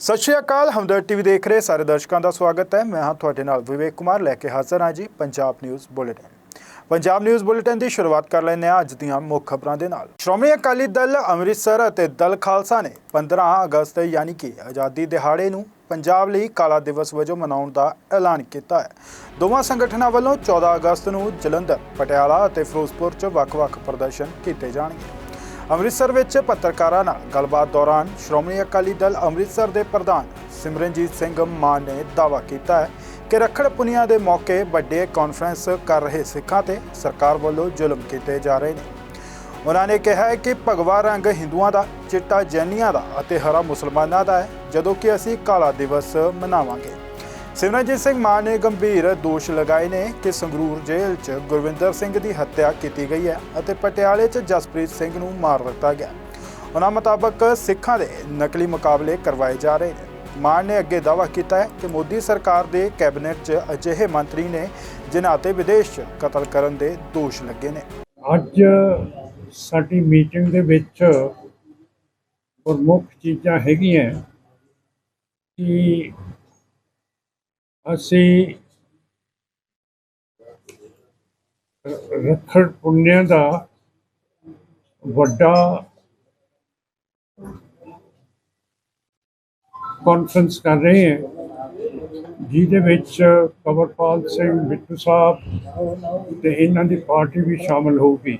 ਸਤਿ ਸ਼੍ਰੀ ਅਕਾਲ ਹਮਦਰ ਟੀਵੀ ਦੇਖ ਰਹੇ ਸਾਰੇ ਦਰਸ਼ਕਾਂ ਦਾ ਸਵਾਗਤ ਹੈ। ਮੈਂ ਹਾਂ ਤੁਹਾਡੇ ਨਾਲ ਵਿਵੇਕ ਕੁਮਾਰ, ਲੈ ਕੇ ਹਾਜ਼ਰ ਹਾਂ ਜੀ Punjab news bulletin. Punjab news bulletin ਦੀ ਸ਼ੁਰੂਆਤ ਕਰ ਲੈਂਦੇ ਹਾਂ ਅੱਜ ਦੀਆਂ ਮੁੱਖ ਖਬਰਾਂ ਦੇ ਨਾਲ। ਸ਼੍ਰੋਮਣੀ ਅਕਾਲੀ ਦਲ ਅੰਮ੍ਰਿਤਸਰ ਅਤੇ ਦਲ ਖਾਲਸਾ ਨੇ 15 ਅਗਸਤ ਯਾਨੀ ਕਿ ਆਜ਼ਾਦੀ ਦਿਹਾੜੇ ਨੂੰ ਪੰਜਾਬ ਲਈ ਕਾਲਾ ਦਿਵਸ ਵਜੋਂ ਮਨਾਉਣ ਦਾ ਐਲਾਨ ਕੀਤਾ ਹੈ। ਦੋਵਾਂ ਸੰਗਠਨਾਂ ਵੱਲੋਂ 14 ਅਗਸਤ ਨੂੰ ਜਲੰਧਰ, ਪਟਿਆਲਾ ਅਤੇ ਫਿਰੋਜ਼ਪੁਰ 'ਚ ਵੱਖ-ਵੱਖ ਪ੍ਰਦਰਸ਼ਨ ਕੀਤੇ ਜਾਣਗੇ। ਅੰਮ੍ਰਿਤਸਰ ਵਿੱਚ ਪੱਤਰਕਾਰਾਂ ਨਾਲ ਗੱਲਬਾਤ ਦੌਰਾਨ ਸ਼੍ਰੋਮਣੀ ਅਕਾਲੀ ਦਲ ਅੰਮ੍ਰਿਤਸਰ ਦੇ ਪ੍ਰਧਾਨ ਸਿਮਰਨਜੀਤ ਸਿੰਘ ਮਾਨ ਨੇ ਦਾਅਵਾ ਕੀਤਾ ਹੈ ਕਿ ਰੱਖੜ ਪੁੰਨਿਆ ਦੇ ਮੌਕੇ ਵੱਡੇ ਕਾਨਫਰੰਸ ਕਰ ਰਹੇ ਸਿੱਖਾਂ ਤੇ ਸਰਕਾਰ ਵੱਲੋਂ ਜ਼ੁਲਮ ਕੀਤੇ ਜਾ ਰਹੇ ਨੇ। ਉਹਨਾਂ ਨੇ ਕਿਹਾ ਕਿ ਭਗਵਾ ਰੰਗ ਹਿੰਦੂਆਂ ਦਾ, ਚਿੱਟਾ ਜੈਨੀਆਂ ਦਾ ਅਤੇ ਹਰਾ ਮੁਸਲਮਾਨਾਂ ਦਾ ਹੈ, ਜਦੋਂ ਕਿ ਅਸੀਂ ਕਾਲਾ ਦਿਵਸ ਮਨਾਵਾਂਗੇ। ਸਿਮਰਨਜੀਤ ਸਿੰਘ ਮਾਨ ਨੇ ਗੰਭੀਰ ਦੋਸ਼ ਲਗਾਏ ਨੇ ਕਿ ਸੰਗਰੂਰ ਜੇਲ੍ਹ 'ਚ ਗੁਰਵਿੰਦਰ ਸਿੰਘ ਦੀ ਹੱਤਿਆ ਕੀਤੀ ਗਈ ਹੈ ਅਤੇ ਪਟਿਆਲੇ 'ਚ ਜਸਪ੍ਰੀਤ ਸਿੰਘ ਨੂੰ ਮਾਰ ਦਿੱਤਾ ਗਿਆ। ਉਹਨਾਂ ਮੁਤਾਬਕ ਸਿੱਖਾਂ ਦੇ ਨਕਲੀ ਮੁਕਾਬਲੇ ਕਰਵਾਏ ਜਾ ਰਹੇ ਨੇ। ਮਾਨ ਨੇ ਅੱਗੇ ਦਾਅਵਾ ਕੀਤਾ ਹੈ ਕਿ ਮੋਦੀ ਸਰਕਾਰ ਦੇ ਕੈਬਨਿਟ 'ਚ ਅਜਿਹੇ ਮੰਤਰੀ ਨੇ ਜਿਨ੍ਹਾਂ ਤੇ ਵਿਦੇਸ਼ 'ਚ ਕਤਲ ਕਰਨ ਦੇ ਦੋਸ਼ ਲੱਗੇ ਨੇ। ਅੱਜ ਸਾਡੀ ਮੀਟਿੰਗ ਦੇ ਵਿੱਚ ਪ੍ਰਮੁੱਖ ਚੀਜ਼ਾਂ ਹੈਗੀਆਂ ਕਿ ਅਸੀਂ ਰੱਖੜ ਪੁੰਨਿਆ ਦਾ ਵੱਡਾ ਕਾਨਫਰੰਸ ਕਰ ਰਹੇ ਹਾਂ ਜਿਹਦੇ ਵਿੱਚ ਕਵਰਪਾਲ ਸਿੰਘ ਬਿੱਟੂ ਸਾਹਿਬ ਤੇ ਇਹਨਾਂ ਦੀ ਪਾਰਟੀ ਵੀ ਸ਼ਾਮਲ ਹੋਊਗੀ।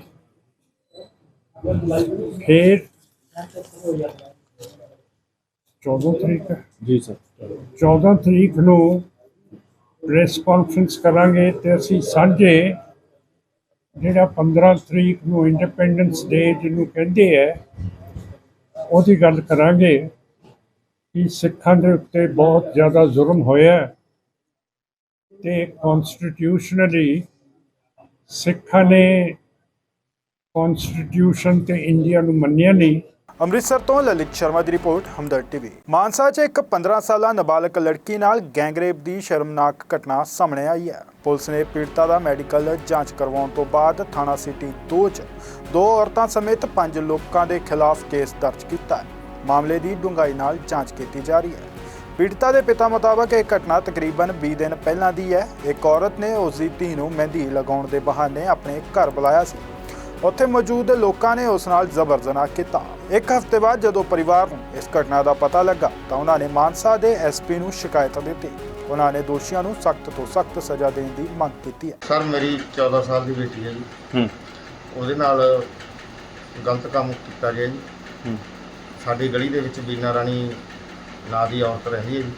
ਫਿਰ 14 ਤਰੀਕ ਜੀ ਸਰ। 14 ਤਰੀਕ ਨੂੰ ਪ੍ਰੈਸ ਕਾਨਫਰੰਸ ਕਰਾਂਗੇ ਤੇ ਅਸੀਂ ਸਾਂਝੇ ਜਿਹੜਾ 15 ਤਰੀਕ ਨੂੰ ਇੰਡੀਪੈਂਡੈਂਸ ਡੇ ਜਿਹਨੂੰ ਕਹਿੰਦੇ ਆ, ਉਹਦੀ ਗੱਲ ਕਰਾਂਗੇ ਕਿ ਸਿੱਖਾਂ ਦੇ ਉੱਤੇ ਬਹੁਤ ਜ਼ਿਆਦਾ ਜ਼ੁਲਮ ਹੋਇਆ ਹੈ ਤੇ ਕਨਸਟੀਟਿਊਸ਼ਨਲੀ ਸਿੱਖਾਂ ਨੇ ਕਨਸਟੀਟਿਊਸ਼ਨ ਤੇ ਇੰਡੀਆ ਨੂੰ ਮੰਨਿਆ ਨਹੀਂ। ਅੰਮ੍ਰਿਤਸਰ ਤੋਂ ਲਲਿਤ ਸ਼ਰਮਾ ਦੀ ਰਿਪੋਰਟ ਹਮਦਰ ਟੀਵੀ। ਮਾਨਸਾ 'ਚ ਇੱਕ 15 ਸਾਲਾ ਨਾਬਾਲਗ ਲੜਕੀ ਨਾਲ ਗੈਂਗਰੇਪ ਦੀ ਸ਼ਰਮਨਾਕ ਘਟਨਾ ਸਾਹਮਣੇ ਆਈ ਹੈ। ਪੁਲਿਸ ਨੇ ਪੀੜਤਾ ਦਾ ਮੈਡੀਕਲ ਜਾਂਚ ਕਰਵਾਉਣ ਤੋਂ ਬਾਅਦ ਥਾਣਾ ਸਿਟੀ 2 'ਚ ਦੋ ਔਰਤਾਂ ਸਮੇਤ ਪੰਜ ਲੋਕਾਂ ਦੇ ਖਿਲਾਫ ਕੇਸ ਦਰਜ ਕੀਤਾ ਹੈ। ਮਾਮਲੇ ਦੀ ਡੂੰਘਾਈ ਨਾਲ ਜਾਂਚ ਕੀਤੀ ਜਾ ਰਹੀ ਹੈ। ਪੀੜਤਾ ਦੇ ਪਿਤਾ ਮੁਤਾਬਕ ਇਹ ਘਟਨਾ ਤਕਰੀਬਨ 20 ਦਿਨ ਪਹਿਲਾਂ ਦੀ ਹੈ। ਇੱਕ ਔਰਤ ਨੇ ਉਸ ਦੀ ਧੀ ਨੂੰ ਮਹਿੰਦੀ ਲਗਾਉਣ ਦੇ ਬਹਾਨੇ ਆਪਣੇ ਘਰ ਬੁਲਾਇਆ ਸੀ। ਉੱਥੇ ਮੌਜੂਦ ਲੋਕਾਂ ਨੇ ਉਸ ਨਾਲ ਜ਼ਬਰ ਜਨਾਹ ਕੀਤਾ। ਇੱਕ ਹਫ਼ਤੇ ਬਾਅਦ ਜਦੋਂ ਪਰਿਵਾਰ ਨੂੰ ਇਸ ਘਟਨਾ ਦਾ ਪਤਾ ਲੱਗਾ ਤਾਂ ਉਹਨਾਂ ਨੇ ਮਾਨਸਾ ਦੇ ਐਸਪੀ ਨੂੰ ਸ਼ਿਕਾਇਤ ਦਿੱਤੀ। ਉਹਨਾਂ ਨੇ ਦੋਸ਼ੀਆਂ ਨੂੰ ਸਖਤ ਤੋਂ ਸਖਤ ਸਜ਼ਾ ਦੇਣ ਦੀ ਮੰਗ ਕੀਤੀ ਹੈ। ਸਰ ਮੇਰੀ 14 ਸਾਲ ਦੀ ਬੇਟੀ ਹੈ ਜੀ। ਹੂੰ। ਉਹਦੇ ਨਾਲ ਗਲਤ ਕੰਮ ਕੀਤਾ ਗਿਆ ਜੀ। ਹੂੰ। ਸਾਡੀ ਗਲੀ ਦੇ ਵਿੱਚ ਬੀਨਾ ਰਾਣੀ ਨਾਂ ਦੀ ਔਰਤ ਰਹੀ ਹੈ ਜੀ।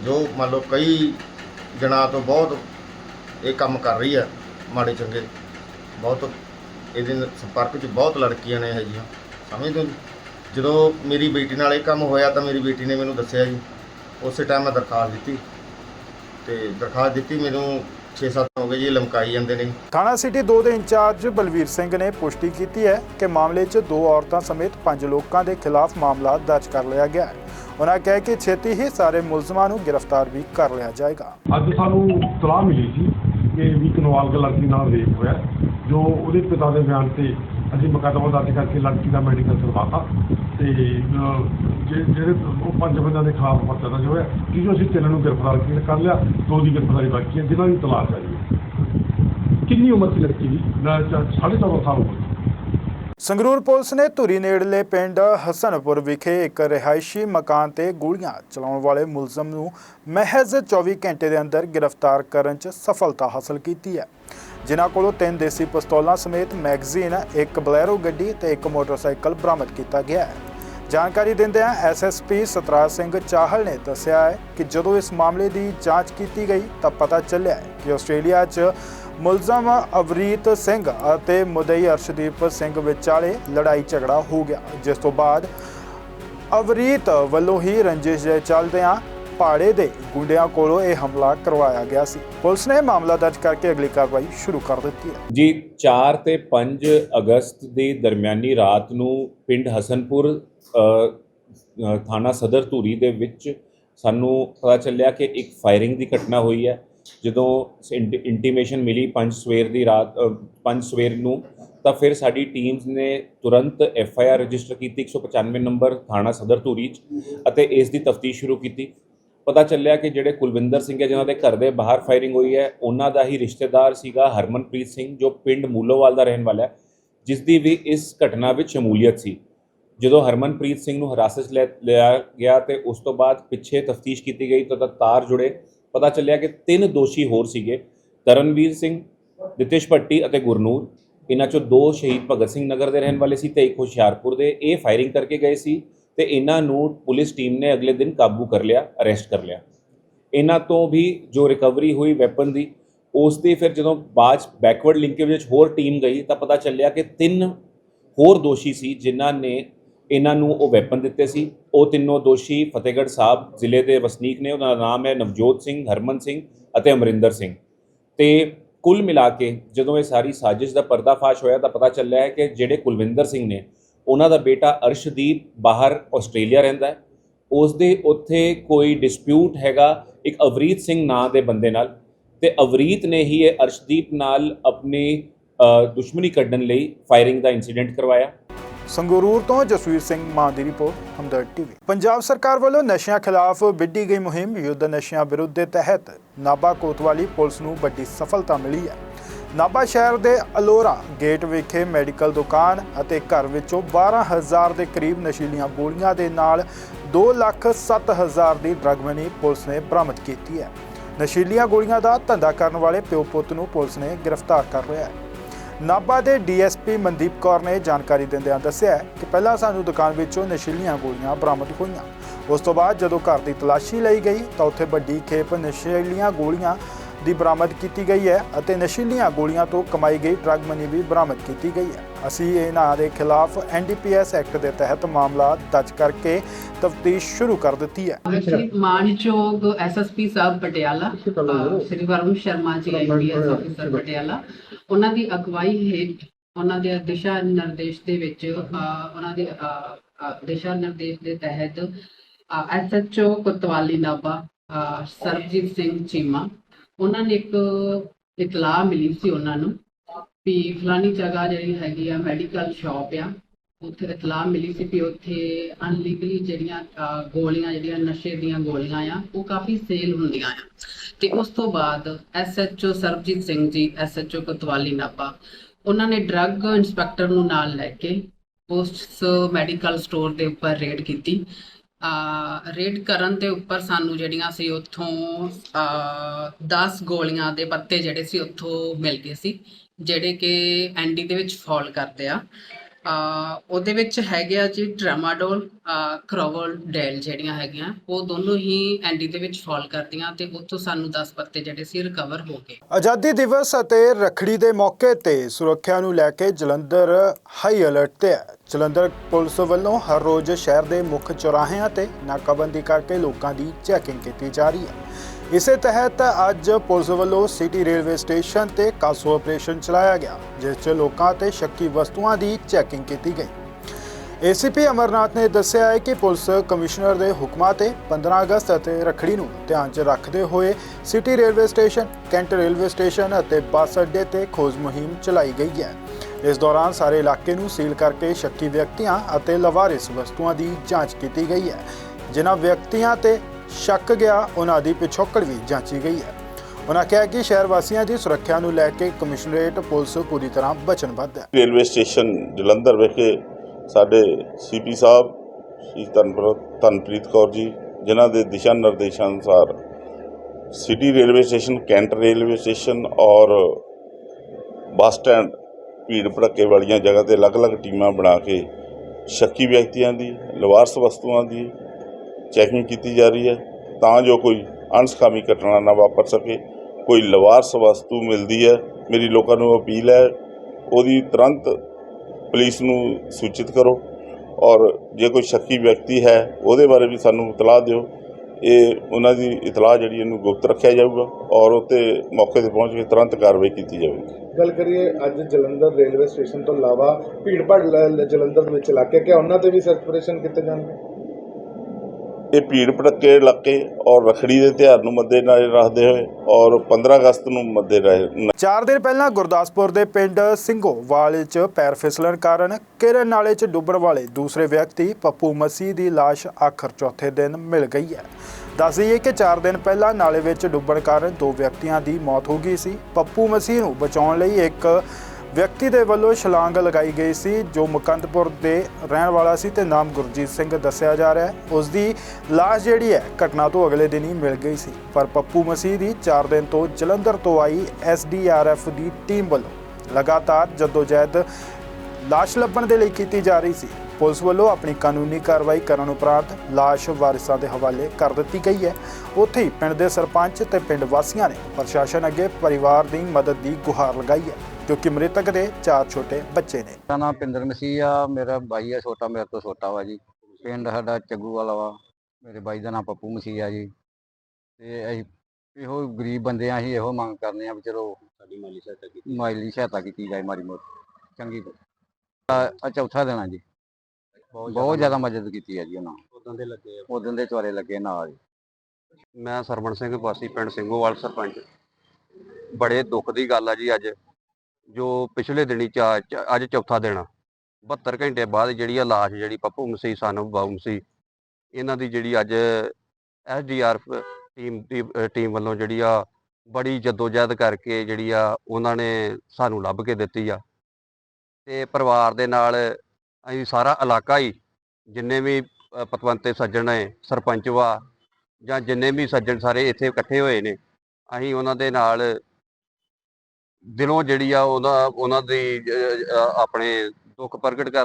ਜੋ ਮੰਨ ਲਓ ਕਈ ਦਿਨਾਂ ਤੋਂ ਬਹੁਤ ਇਹ ਕੰਮ ਕਰ ਰਹੀ ਹੈ ਮਾੜੇ ਚੰਗੇ। ਬਹੁਤ ਇਹਦੇ ਨਾਲ ਸੰਪਰਕ 'ਚ ਬਹੁਤ ਲੜਕੀਆਂ ਨੇ ਇਹ ਜੀਆਂ ਸਮਝਦੇ ਹੋ ਜੀ ਜਦੋਂ ਮੇਰੀ ਬੇਟੀ ਨਾਲ ਇਹ ਕੰਮ ਹੋਇਆ ਤਾਂ ਮੇਰੀ ਬੇਟੀ ਨੇ ਮੈਨੂੰ ਦੱਸਿਆ ਜੀ। ਉਸੇ ਟਾਈਮ ਮੈਂ ਦਰਖਾਸਤ ਦਿੱਤੀ। ਤੇ ਦਰਖਾਸਤ ਦਿੱਤੀ ਮੈਨੂੰ 6-7 ਹੋ ਗਏ ਜੀ ਲਮਕਾਈ ਜਾਂਦੇ ਨੇ। ਥਾਣਾ ਸਿਟੀ 2 ਦੇ ਇੰਚਾਰਜ ਬਲਵੀਰ ਸਿੰਘ ਨੇ ਪੁਸ਼ਟੀ ਕੀਤੀ ਹੈ ਕਿ ਮਾਮਲੇ 'ਚ ਦੋ ਔਰਤਾਂ ਸਮੇਤ ਪੰਜ ਲੋਕਾਂ ਦੇ ਖਿਲਾਫ ਮਾਮਲਾ ਦਰਜ ਕਰ ਲਿਆ ਗਿਆ ਹੈ। ਉਹਨਾਂ ਕਿਹਾ ਕਿ ਛੇਤੀ ਹੀ ਸਾਰੇ ਮੁਲਜ਼ਮਾਂ ਨੂੰ ਗ੍ਰਿਫਤਾਰ ਵੀ ਕਰ ਲਿਆ ਜਾਏਗਾ। ਅੱਜ ਸਾਨੂੰ ਤਲਾਹ ਮਿਲੀ ਸੀ ਕਿ ਵੀ ਕਨਵਾਲ ਲੜਕੀ ਨਾਲ ਰੇਪ ਹੋਇਆ ਜੋ ਉਹਦੇ ਪਿਤਾ ਦੇ ਬਿਆਨ ਤੇ ਅਸੀਂ ਮੁਕੱਦਮਾ ਦਰਜ ਕਰਕੇ ਲੜਕੀ ਦਾ ਮੈਡੀਕਲ ਕਰਵਾਤਾ। ਤੇ ਜੇ- ਜਿਹੜੇ ਉਹ ਪੰਜ ਬੰਦਿਆਂ ਦੇ ਖਿਲਾਫ ਪਰਚਾ ਦਰਜ ਹੋਇਆ ਕਿ ਜੋ ਅਸੀਂ ਤਿੰਨ ਨੂੰ ਗ੍ਰਿਫਤਾਰ ਕੀ- ਕਰ ਲਿਆ ਦੋ ਦੀ ਗ੍ਰਿਫਤਾਰੀ ਬਾਕੀ ਹੈ ਜਿਨ੍ਹਾਂ ਦੀ ਤਲਾਸ਼ ਹੈ ਜੀ। ਕਿੰਨੀ ਉਮਰ ਸੀ ਲੜਕੀ ਦੀ? ਨਾ, ਚ- ਸਾਢੇ ਚੌਦਾਂ ਸਾਲ ਉਮਰ ਸੰਗਰੂਰ ਪੁਲਿਸ ਨੇ ਧੂਰੀ ਨੇੜਲੇ ਪਿੰਡ ਹਸਨਪੁਰ ਵਿਖੇ ਇੱਕ ਰਿਹਾਇਸ਼ੀ ਮਕਾਨ ਤੇ ਗੋਲੀਆਂ ਚਲਾਉਣ ਵਾਲੇ ਮੁਲਜ਼ਮ ਨੂੰ ਮਹਿਜ਼ 24 ਘੰਟੇ ਦੇ ਅੰਦਰ ਗ੍ਰਿਫਤਾਰ ਕਰਨ 'ਚ ਸਫਲਤਾ ਹਾਸਲ ਕੀਤੀ ਹੈ। ਜਿਨ੍ਹਾਂ ਕੋਲੋਂ ਤਿੰਨ ਦੇਸੀ ਪਿਸਤੌਲਾਂ ਸਮੇਤ ਮੈਗਜ਼ੀਨ, ਇੱਕ ਬਲੈਰੋ ਗੱਡੀ ਤੇ ਇੱਕ ਮੋਟਰਸਾਈਕਲ ਬਰਾਮਦ ਕੀਤਾ ਗਿਆ ਹੈ। ਜਾਣਕਾਰੀ ਦਿੰਦਿਆਂ ਐਸਐਸਪੀ ਸਤਰਾਜ ਸਿੰਘ ਚਾਹਲ ਨੇ ਦੱਸਿਆ ਹੈ ਕਿ ਜਦੋਂ ਇਸ ਮਾਮਲੇ ਦੀ ਜਾਂਚ ਕੀਤੀ ਗਈ ਤਾਂ ਪਤਾ ਚੱਲਿਆ ਕਿ ਆਸਟ੍ਰੇਲੀਆ 'ਚ ਮੁਲਜ਼ਮ ਅਵਰੀਤ ਸਿੰਘ ਅਤੇ ਮੁਦਈ ਅਰਸ਼ਦੀਪ ਸਿੰਘ ਵਿਚਾਲੇ ਲੜਾਈ ਝਗੜਾ ਹੋ ਗਿਆ। ਜਿਸ ਤੋਂ ਬਾਅਦ ਅਵਰੀਤ ਵੱਲੋਂ ਹੀ ਰੰਜਿਸ਼ ਦੇ ਚੱਲਦਿਆਂ ਪਾੜੇ ਦੇ ਗੁੰਡਿਆਂ ਕੋਲੋਂ ਇਹ ਹਮਲਾ ਕਰਵਾਇਆ ਗਿਆ ਸੀ। ਪੁਲਿਸ ਨੇ ਮਾਮਲਾ ਦਰਜ ਕਰਕੇ ਅਗਲੀ ਕਾਰਵਾਈ ਸ਼ੁਰੂ ਕਰ ਦਿੱਤੀ ਹੈ। ਜੀ 4 ਤੇ 5 ਅਗਸਤ ਦੀ ਦਰਮਿਆਨੀ ਰਾਤ ਨੂੰ ਪਿੰਡ ਹਸਨਪੁਰ ਥਾਣਾ ਸਦਰ ਧੂਰੀ ਦੇ ਵਿੱਚ ਸਾਨੂੰ ਪਤਾ ਚੱਲਿਆ ਕਿ ਇੱਕ ਫਾਇਰਿੰਗ ਦੀ ਘਟਨਾ ਹੋਈ ਹੈ। ਜਦੋਂ ਇੰਟੀਮੇਸ਼ਨ ਮਿਲੀ 5 ਸਵੇਰ ਦੀ ਰਾਤ 5 ਸਵੇਰ ਨੂੰ, ਤਾਂ ਫਿਰ ਸਾਡੀ ਟੀਮਸ ਨੇ ਤੁਰੰਤ ਐਫ ਆਈ ਆਰ ਰਜਿਸਟਰ ਕੀਤੀ 195 ਨੰਬਰ ਥਾਣਾ ਸਦਰ ਧੂਰੀ 'ਚ ਅਤੇ ਇਸ ਦੀ ਤਫਤੀਸ਼ ਸ਼ੁਰੂ ਕੀਤੀ। ਪਤਾ ਚੱਲਿਆ ਕਿ ਜਿਹੜੇ ਕੁਲਵਿੰਦਰ ਸਿੰਘ ਹੈ, ਜਿਨ੍ਹਾਂ ਦੇ ਘਰ ਦੇ ਬਾਹਰ ਫਾਇਰਿੰਗ ਹੋਈ ਹੈ, ਉਹਨਾਂ ਦਾ ਹੀ ਰਿਸ਼ਤੇਦਾਰ ਸੀਗਾ ਹਰਮਨਪ੍ਰੀਤ ਸਿੰਘ, ਜੋ ਪਿੰਡ ਮੂਲੋਵਾਲ ਦਾ ਰਹਿਣ ਵਾਲਾ ਹੈ ਜਿਸ ਦੀ ਵੀ ਇਸ ਘਟਨਾ ਵਿੱਚ ਸ਼ਮੂਲੀਅਤ ਸੀ। ਜਦੋਂ ਹਰਮਨਪ੍ਰੀਤ ਸਿੰਘ ਨੂੰ ਹਿਰਾਸਤ 'ਚ ਲੈ, ਲਿਆ ਗਿਆ ਤੇ ਉਸ ਤੋਂ ਬਾਅਦ ਪਿੱਛੇ ਤਫਤੀਸ਼ ਕੀਤੀ ਗਈ, ਤਾਂ ਤਾਰ ਜੁੜੇ ਪਤਾ ਚੱਲਿਆ ਕਿ ਤਿੰਨ ਦੋਸ਼ੀ ਹੋਰ ਸੀਗੇ, ਤਰਨਵੀਰ ਸਿੰਘ, ਨਿਤੇਸ਼ ਭੱਟੀ ਅਤੇ ਗੁਰਨੂਰ। ਇਹਨਾਂ ਚੋਂ ਦੋ ਸ਼ਹੀਦ ਭਗਤ ਸਿੰਘ ਨਗਰ ਦੇ ਰਹਿਣ ਵਾਲੇ ਸੀ ਤੇ ਇੱਕ ਹੁਸ਼ਿਆਰਪੁਰ ਦੇ। ਇਹ ਫਾਇਰਿੰਗ ਕਰਕੇ ਗਏ ਸੀ ਤੇ ਇਹਨਾਂ ਨੂੰ ਪੁਲਿਸ ਟੀਮ ਨੇ ਅਗਲੇ ਦਿਨ ਕਾਬੂ ਕਰ ਲਿਆ ਅਰੈਸਟ ਕਰ ਲਿਆ। ਇਹਨਾਂ ਤੋਂ ਵੀ ਜੋ ਰਿਕਵਰੀ ਹੋਈ ਵੈਪਨ ਦੀ, ਉਸ ਦੀ ਫਿਰ ਜਦੋਂ ਬਾਅਦ ਬੈਕਵਰਡ ਲਿੰਕੇਜ ਵਿੱਚ ਹੋਰ ਟੀਮ ਗਈ ਤਾਂ ਪਤਾ ਚੱਲਿਆ ਕਿ ਤਿੰਨ ਹੋਰ ਦੋਸ਼ੀ ਸੀ ਜਿਨ੍ਹਾਂ ਨੇ ਇਹਨਾਂ ਨੂੰ ਉਹ ਵੈਪਨ ਦਿੱਤੇ ਸੀ। ਉਹ ਤਿੰਨੋਂ ਦੋਸ਼ੀ ਫਤਿਹਗੜ੍ਹ ਸਾਹਿਬ ਜ਼ਿਲ੍ਹੇ ਦੇ ਵਸਨੀਕ ਨੇ। ਉਹਨਾਂ ਦਾ ਨਾਮ ਹੈ ਨਵਜੋਤ ਸਿੰਘ, ਹਰਮਨ ਸਿੰਘ ਅਤੇ ਅਮਰਿੰਦਰ ਸਿੰਘ। ਤੇ ਕੁੱਲ ਮਿਲਾ ਕੇ ਜਦੋਂ ਇਹ ਸਾਰੀ ਸਾਜ਼ਿਸ਼ ਦਾ ਪਰਦਾਫਾਸ਼ ਹੋਇਆ ਤਾਂ ਪਤਾ ਚੱਲਿਆ ਹੈ ਕਿ ਜਿਹੜੇ ਕੁਲਵਿੰਦਰ ਸਿੰਘ ਨੇ, ਉਹਨਾਂ ਦਾ ਬੇਟਾ ਅਰਸ਼ਦੀਪ ਬਾਹਰ ਆਸਟ੍ਰੇਲੀਆ ਰਹਿੰਦਾ ਹੈ। ਉਸ ਦੇ ਉੱਥੇ ਕੋਈ ਡਿਸਪਿਊਟ ਹੈਗਾ ਇੱਕ ਅਵਰੀਤ ਸਿੰਘ ਨਾਂ ਦੇ ਬੰਦੇ ਨਾਲ ਤੇ ਅਵਰੀਤ ਨੇ ਹੀ ਇਹ ਅਰਸ਼ਦੀਪ ਨਾਲ ਆਪਣੀ ਦੁਸ਼ਮਣੀ ਕੱਢਣ ਲਈ ਫਾਇਰਿੰਗ ਦਾ ਇਨਸੀਡੈਂਟ ਕਰਵਾਇਆ। ਸੰਗਰੂਰ ਤੋਂ ਜਸਵੀਰ ਸਿੰਘ ਮਾਨ ਦੀ ਰਿਪੋਰਟ, ਹਮਦਰਦ ਟੀਵੀ। ਪੰਜਾਬ ਸਰਕਾਰ ਵੱਲੋਂ ਨਸ਼ਿਆਂ ਖਿਲਾਫ ਵਿੱਢੀ ਗਈ ਮੁਹਿੰਮ, ਯੁੱਧ ਨਸ਼ਿਆਂ ਵਿਰੁੱਧ ਦੇ ਤਹਿਤ ਨਾਭਾ ਕੋਤਵਾਲੀ ਪੁਲਿਸ ਨੂੰ ਵੱਡੀ ਸਫਲਤਾ ਮਿਲੀ ਹੈ। ਨਾਭਾ ਸ਼ਹਿਰ ਦੇ ਅਲੋਰਾ ਗੇਟ ਵਿਖੇ ਮੈਡੀਕਲ ਦੁਕਾਨ ਅਤੇ ਘਰ ਵਿੱਚੋਂ 12000 ਦੇ ਕਰੀਬ ਨਸ਼ੀਲੀਆਂ ਗੋਲੀਆਂ ਦੇ ਨਾਲ 2 ਲੱਖ 7000 ਦੀ ਡਰੱਗ ਮਨੀ ਪੁਲਿਸ ਨੇ ਬਰਾਮਦ ਕੀਤੀ ਹੈ। ਨਸ਼ੀਲੀਆਂ ਗੋਲੀਆਂ ਦਾ ਧੰਦਾ ਕਰਨ ਵਾਲੇ ਪਿਓ ਪੁੱਤ ਨੂੰ ਪੁਲਿਸ ਨੇ ਗ੍ਰਿਫਤਾਰ ਕਰ ਲਿਆ ਹੈ। ਨਾਭਾ ਦੇ ਡੀਐਸਪੀ ਮਨਦੀਪ ਕੌਰ ਨੇ ਜਾਣਕਾਰੀ ਦਿੰਦਿਆਂ ਦੱਸਿਆ ਕਿ ਪਹਿਲਾਂ ਸਾਨੂੰ ਦੁਕਾਨ ਵਿੱਚੋਂ ਨਸ਼ੀਲੀਆਂ ਗੋਲੀਆਂ ਬਰਾਮਦ ਹੋਈਆਂ। ਉਸ ਤੋਂ ਬਾਅਦ ਜਦੋਂ ਘਰ ਦੀ ਤਲਾਸ਼ੀ ਲਈ ਗਈ ਤਾਂ ਉੱਥੇ ਵੱਡੀ ਖੇਪ ਨਸ਼ੀਲੀਆਂ ਗੋਲੀਆਂ ਦੀ ਬਰਾਮਦ ਕੀਤੀ ਗਈ ਹੈ ਅਤੇ ਨਸ਼ੀਲੀਆਂ ਗੋਲੀਆਂ ਤੋਂ ਕਮਾਈ ਗਈ ਡਰੱਗ ਮਨੀ ਵੀ ਬਰਾਮਦ ਕੀਤੀ ਗਈ ਹੈ। ਅਸੀਂ ਇਹਨਾਂ ਦੇ ਖਿਲਾਫ ਐਨਡੀਪੀਐਸ ਐਕਟ ਦੇ ਤਹਿਤ ਮਾਮਲਾ ਦਰਜ ਕਰਕੇ ਤਫਤੀਸ਼ ਸ਼ੁਰੂ ਕਰ ਦਿੱਤੀ ਹੈ। ਮਾਨਯੋਗ ਐਸਐਸਪੀ ਸਾਹਿਬ ਪਟਿਆਲਾ ਸ਼੍ਰੀ ਵਰੁਣ ਸ਼ਰਮਾ ਜੀ ਆਈਪੀਐਸ ਅਫੀਸਰ ਪਟਿਆਲਾ। ਉਹਨਾਂ ਦੀ ਅਗਵਾਈ ਹੇਠ ਉਹਨਾਂ ਦੇ ਦਿਸ਼ਾ ਨਿਰਦੇਸ਼ ਦੇ ਵਿੱਚ ਉਹਨਾਂ ਦੇ ਦਿਸ਼ਾ ਨਿਰਦੇਸ਼ ਦੇ ਤਹਿਤ ਐਸਐਚਓ ਕੋਤਵਾਲੀ ਅਹ, ਸਰਬਜੀਤ ਸਿੰਘ ਚੀਮਾ ਉਹਨਾਂ ਨੇ ਇੱਕ ਇਤਲਾਹ ਮਿਲੀ ਸੀ ਉਹਨਾਂ ਨੂੰ ਵੀ ਫਲਾਨੀ ਜਗ੍ਹਾ ਜਿਹੜੀ ਹੈਗੀ ਆ ਮੈਡੀਕਲ ਸ਼ਾਪ ਆ, ਉੱਥੇ ਇਤਲਾਹ ਮਿਲੀ ਸੀ ਵੀ ਉੱਥੇ ਅਨਲੀਗਲੀ ਜਿਹੜੀਆਂ ਗੋਲੀਆਂ, ਜਿਹੜੀਆਂ ਨਸ਼ੇ ਦੀਆਂ ਗੋਲੀਆਂ ਆ, ਉਹ ਕਾਫੀ ਸੇਲ ਹੁੰਦੀਆਂ ਆ। ਤੇ ਉਸ ਤੋਂ ਬਾਅਦ ਐਸਐਚਓ ਸਰਬਜੀਤ ਸਿੰਘ ਜੀ ਐਸਐਚਓ ਕੋਤਵਾਲੀ ਨਾਪਾ ਉਹਨਾਂ ਨੇ ਡਰੱਗ ਇੰਸਪੈਕਟਰ ਨੂੰ ਨਾਲ ਲੈ ਕੇ ਉਸ ਮੈਡੀਕਲ ਸਟੋਰ ਦੇ ਉੱਪਰ ਰੇਡ ਕੀਤੀ। ਰੇਡ ਕਰਨ ਦੇ ਉੱਪਰ ਸਾਨੂੰ ਜਿਹੜੀਆਂ ਸੀ ਉੱਥੋਂ ਆ 10 ਗੋਲੀਆਂ ਦੇ ਪੱਤੇ ਜਿਹੜੇ ਸੀ ਉੱਥੋਂ ਮਿਲ ਗਏ ਸੀ। ਜਿਹੜੇ ਕਿ ਐਨਡੀ ਦੇ ਵਿੱਚ ਫਾਲ ਕਰਦੇ ਆ। ਉਹਦੇ ਵਿੱਚ ਹੈਗੇ ਆ ਜੀ ਟ੍ਰਾਮਾਡੋਲ ਕ੍ਰੋਵਲ ਡੈਲ ਜਿਹੜੀਆਂ ਹੈਗੀਆਂ, ਉਹ ਦੋਨੋਂ ਹੀ ਐਨਡੀ ਦੇ ਵਿੱਚ ਫਾਲ ਕਰਦੀਆਂ ਤੇ ਉੱਥੋਂ ਸਾਨੂੰ 10 ਪੱਤੇ ਜਿਹੜੇ ਸੀ ਰਿਕਵਰ ਹੋ ਗਏ। ਆਜ਼ਾਦੀ ਦਿਵਸ ਅਤੇ ਰੱਖੜੀ ਦੇ ਮੌਕੇ ਤੇ ਸੁਰੱਖਿਆ ਨੂੰ ਲੈ ਕੇ ਜਲੰਧਰ ਹਾਈ ਅਲਰਟ ਤੇ ਹੈ। ਜਲੰਧਰ ਪੁਲਿਸ ਵੱਲੋਂ ਹਰ ਰੋਜ਼ ਸ਼ਹਿਰ ਦੇ ਮੁੱਖ ਚੌਰਾਹਿਆਂ ਤੇ ਨਾਕਾਬੰਦੀ ਕਰਕੇ ਲੋਕਾਂ ਦੀ ਚੈਕਿੰਗ ਕੀਤੀ ਜਾ ਰਹੀ ਹੈ। ਇਸੇ ਤਹਿਤ ਅੱਜ ਪੁਲਿਸ ਵੱਲੋਂ ਸਿਟੀ ਰੇਲਵੇ ਸਟੇਸ਼ਨ ਤੇ ਕਾਸੋ ਆਪਰੇਸ਼ਨ ਚਲਾਇਆ ਗਿਆ, ਜਿਸ 'ਚ ਲੋਕਾਂ ਤੇ ਸ਼ੱਕੀ ਵਸਤੂਆਂ ਦੀ ਚੈਕਿੰਗ ਕੀਤੀ ਗਈ। ਏਸੀਪੀ ਅਮਰਨਾਥ ਨੇ ਦੱਸਿਆ ਹੈ ਕਿ ਪੁਲਿਸ ਕਮਿਸ਼ਨਰ ਦੇ ਹੁਕਮਾਂ ਤੇ 15 ਅਗਸਤ ਅਤੇ ਰੱਖੜੀ ਨੂੰ ਧਿਆਨ 'ਚ ਰੱਖਦੇ ਹੋਏ city railway station, cantt railway station ਅਤੇ ਬੱਸ ਅੱਡੇ ਤੇ ਖੋਜ ਮੁਹਿੰਮ ਚਲਾਈ ਗਈ ਹੈ। ਇਸ ਦੌਰਾਨ ਸਾਰੇ ਇਲਾਕੇ ਨੂੰ ਸੀਲ ਕਰਕੇ ਸ਼ੱਕੀ ਵਿਅਕਤੀਆਂ ਅਤੇ ਲਵਾਰਿਸ ਵਸਤੂਆਂ ਦੀ ਜਾਂਚ ਕੀਤੀ ਗਈ ਹੈ। ਜਿਨ੍ਹਾਂ ਵਿਅਕਤੀਆਂ ਤੇ ਸ਼ੱਕ ਗਿਆ, ਉਹਨਾਂ ਦੀ ਪਿਛੋਕੜ ਵੀ ਜਾਂਚੀ ਗਈ ਹੈ। ਉਹਨਾਂ ਕਿਹਾ ਕਿ ਸ਼ਹਿਰ ਵਾਸੀਆਂ ਦੀ ਸੁਰੱਖਿਆ ਨੂੰ ਲੈ ਕੇ ਕਮਿਸ਼ਨਰੇਟ ਪੁਲਿਸ ਪੂਰੀ ਤਰ੍ਹਾਂ ਵਚਨਬੱਧ ਹੈ। ਰੇਲਵੇ ਸਟੇਸ਼ਨ ਜਲੰਧਰ ਵਿਖੇ ਸਾਡੇ ਸੀਪੀ ਸਾਹਿਬ, ਸ਼੍ਰੀ ਧਨਪ੍ਰ, ਧਨਪ੍ਰੀਤ ਕੌਰ ਜੀ, ਜਿਨ੍ਹਾਂ ਦੇ ਦਿਸ਼ਾ ਨਿਰਦੇਸ਼ਾਂ ਅਨੁਸਾਰ city railway station, cantt railway station ਔਰ ਬੱਸ ਸਟੈਂਡ ਭੀੜ ਭੜੱਕੇ ਵਾਲੀਆਂ ਜਗ੍ਹਾ ਤੇ ਅਲੱਗ-ਅਲੱਗ ਟੀਮਾਂ ਬਣਾ ਕੇ ਸ਼ੱਕੀ ਵਿਅਕਤੀਆਂ ਦੀ ਲਵਾਰਸ ਵਸਤੂਆਂ ਦੀ ਚੈਕਿੰਗ ਕੀਤੀ ਜਾ ਰਹੀ ਹੈ ਤਾਂ ਜੋ ਕੋਈ ਅਣਸਖਾਮੀ ਘਟਨਾ ਨਾ ਵਾਪਰ ਸਕੇ, ਕੋਈ ਲਵਾਰਸ ਵਸਤੂ ਮਿਲਦੀ ਹੈ, ਮੇਰੀ ਲੋਕਾਂ ਨੂੰ ਅਪੀਲ ਹੈ, ਉਹਦੀ ਤੁਰੰਤ ਪੁਲਿਸ ਨੂੰ ਸੂਚਿਤ ਕਰੋ ਔਰ ਜੇ ਕੋਈ ਸ਼ੱਕੀ ਵਿਅਕਤੀ ਹੈ, ਉਹਦੇ ਬਾਰੇ ਵੀ ਸਾਨੂੰ ਇਤਲਾਹ ਦਿਓ। ਇਹ ਉਹਨਾਂ ਦੀ ਇਤਲਾਹ ਜਿਹੜੀ ਇਹਨੂੰ ਗੁਪਤ ਰੱਖਿਆ ਜਾਊਗਾ ਔਰ ਉੱਤੇ ਮੌਕੇ ਤੇ ਪਹੁੰਚ ਕੇ ਤੁਰੰਤ ਕਾਰਵਾਈ ਕੀਤੀ ਜਾਵੇਗੀ। ਗੱਲ ਕਰੀਏ ਅੱਜ ਜਲੰਧਰ ਰੇਲਵੇ ਸਟੇਸ਼ਨ ਤੋਂ ਇਲਾਵਾ ਭੀੜ ਭਾੜ ਜਲੰਧਰ ਦੇ ਵਿੱਚ ਇਲਾਕੇ, ਕਿ ਉਹਨਾਂ ਤੇ ਵੀ ਸਰਚ ਆਪਰੇਸ਼ਨ ਕੀਤੇ ਜਾਣਗੇ? ਇਹ ਭੀੜ ਭੜੱਕੇ ਇਲਾਕੇ ਔਰ ਰਖੜੀ ਦੇ ਤਿਉਹਾਰ ਨੂੰ ਮੱਦੇ ਨਜ਼ਰ ਰੱਖਦੇ ਹੋਏ ਔਰ 15 ਅਗਸਤ ਨੂੰ ਮੱਦੇ ਰਹੇ ਚਾਰ ਦਿਨ ਪਹਿਲਾਂ ਗੁਰਦਾਸਪੁਰ ਦੇ ਪਿੰਡ ਸਿੰਘੋਵਾਲ 'ਚ ਪੈਰ ਫਿਸਲਣ ਕਾਰਨ ਕਿਰਨ ਨਾਲੇ 'ਚ ਡੁੱਬਣ ਵਾਲੇ ਦੂਸਰੇ ਵਿਅਕਤੀ ਪੱਪੂ ਮਸੀਹ ਦੀ ਲਾਸ਼ ਆਖਰ ਚੌਥੇ ਦਿਨ ਮਿਲ ਗਈ ਹੈ। ਦੱਸ ਦਈਏ ਕਿ 4 ਦਿਨ ਪਹਿਲਾਂ ਨਾਲੇ ਵਿੱਚ ਡੁੱਬਣ ਕਾਰਨ ਦੋ ਵਿਅਕਤੀਆਂ ਦੀ ਮੌਤ ਹੋ ਗਈ ਸੀ। ਪੱਪੂ ਮਸੀਹ ਨੂੰ ਬਚਾਉਣ ਲਈ ਇੱਕ ਵਿਅਕਤੀ ਦੇ ਵੱਲੋਂ ਛਲਾਂਗ ਲਗਾਈ ਗਈ ਸੀ, ਜੋ ਮੁਕੰਦਪੁਰ ਦੇ ਰਹਿਣ ਵਾਲਾ ਸੀ ਤੇ ਨਾਮ ਗੁਰਜੀਤ ਸਿੰਘ ਦੱਸਿਆ ਜਾ ਰਿਹਾ ਹੈ। ਉਸ ਦੀ ਲਾਸ਼ ਜਿਹੜੀ ਹੈ, ਘਟਨਾ ਤੋਂ ਅਗਲੇ ਦਿਨ ਹੀ ਮਿਲ ਗਈ ਸੀ। ਪਰ ਪੱਪੂ ਮਸੀਹ ਦੀ 4 ਦਿਨ ਤੋਂ ਜਲੰਧਰ ਤੋਂ ਆਈ ਐਸਡੀਆਰਐਫ ਦੀ ਟੀਮ ਵੱਲੋਂ ਲਗਾਤਾਰ ਜਦੋਜਹਿਦ ਲਾਸ਼ ਲੱਭਣ ਦੇ ਲਈ ਕੀਤੀ ਜਾ ਰਹੀ ਸੀ। ਪੁਲਿਸ ਵੱਲੋਂ ਆਪਣੀ ਕਾਨੂੰਨੀ ਕਾਰਵਾਈ ਕਰਨ ਉਪਰੰਤ ਲਾਸ਼ ਵਾਰਿਸਾਂ ਦੇ ਹਵਾਲੇ ਕਰ ਦਿੱਤੀ ਗਈ ਹੈ। ਉੱਥੇ ਹੀ ਪਿੰਡ ਦੇ ਸਰਪੰਚ ਤੇ ਪਿੰਡ ਵਾਸੀਆਂ ਨੇ ਪ੍ਰਸ਼ਾਸਨ ਅੱਗੇ ਪਰਿਵਾਰ ਦੀ ਮਦਦ ਦੀ ਗੁਹਾਰ ਲਗਾਈ ਹੈ। ਕਿਉਂਕਿ ਮ੍ਰਿਤਕ ਦੇ ਚਾਰ ਛੋਟੇ ਬੱਚੇ ਨੇ। ਮੇਰਾ ਨਾਮ ਪਿੰਦਰ ਮਸੀਹ ਆ ਮੇਰਾ ਬਾਈ ਆ ਛੋਟਾ ਮੇਰੇ ਤੋਂ ਛੋਟਾ ਵਾ ਜੀ। ਪਿੰਡ ਸਾਡਾ ਚੱਗੂ ਵਾਲਾ ਵਾ ਮੇਰੇ ਬਾਈ ਦਾ ਨਾਮ ਪੱਪੂ ਮਸੀਹ ਆ ਜੀ। ਤੇ ਅਸੀਂ ਇਹੋ ਗਰੀਬ ਬੰਦੇ ਆ ਅਸੀਂ ਇਹੋ ਮੰਗ ਕਰਨੇ ਆ ਵੀ ਚਲੋ ਸਾਡੀ ਮਾਲੀ ਸਹਾਇਤਾ ਕੀਤੀ ਮਾਲੀ ਸਹਾਇਤਾ ਕੀਤੀ ਜਾਏ ਮਾਰੀ ਮੋਟ ਚੰਗੀ ਆ ਚੌਥਾ ਦੇਣਾ ਜੀ। ਬਹੁਤ ਜ਼ਿਆਦਾ ਮਦਦ ਕੀਤੀ ਹੈ ਜੀ ਉਹਨਾਂ ਉਦੋਂ ਦੇ ਲੱਗੇ ਉਦੋਂ ਦੇ ਚਵਾਰੇ ਲੱਗੇ ਨਾਲ ਜੀ ਮੈਂ ਸਰਵਣ ਸਿੰਘ ਵਾਸੀ ਪਿੰਡ ਸਿੰਘੋਵਾਲ ਸਰਪੰਚ। ਬੜੇ ਦੁੱਖ ਦੀ ਗੱਲ ਆ ਜੀ ਅੱਜ। ਜੋ ਪਿਛਲੇ ਦਿਨੀ ਚਾ- ਚ- ਅੱਜ ਚੌਥਾ ਦਿਨ ਆ 72 ਘੰਟੇ ਬਾਅਦ ਜਿਹੜੀ ਆ ਲਾਸ਼ ਜਿਹੜੀ ਪੱਪੂ ਮਸੀਹ ਸਾਨੂੰ ਬਾਊ ਸੀ ਇਹਨਾਂ ਦੀ ਜਿਹੜੀ ਅੱਜ ਐਸਡੀਆਰਐਫ ਟੀਮ ਦੀ ਅ, ਟੀਮ ਵੱਲੋਂ ਜਿਹੜੀ ਆ ਬੜੀ ਜਦੋਜਹਿਦ ਕਰਕੇ ਜਿਹੜੀ ਆ ਉਹਨਾਂ ਨੇ ਸਾਨੂੰ ਲੱਭ ਕੇ ਦਿੱਤੀ ਆ। ਤੇ ਪਰਿਵਾਰ ਦੇ ਨਾਲ ਅਸੀਂ ਸਾਰਾ ਇਲਾਕਾ ਹੀ ਜਿੰਨੇ ਵੀ ਅ, ਪਤਵੰਤੇ ਸੱਜਣ ਨੇ ਸਰਪੰਚ ਵਾ ਜਾਂ ਜਿੰਨੇ ਵੀ ਸੱਜਣ ਸਾਰੇ ਇੱਥੇ ਇਕੱਠੇ ਹੋਏ ਨੇ ਅਸੀਂ ਉਹਨਾਂ ਦੇ ਨਾਲ ਦਿਲੋਂ ਜਿਹੜੀ ਆ ਉਹਦਾ ਉਹਨਾਂ ਦੀ ਅ, ਆਪਣੇ ਦੁੱਖ ਪ੍ਰਗਟ ਕਰ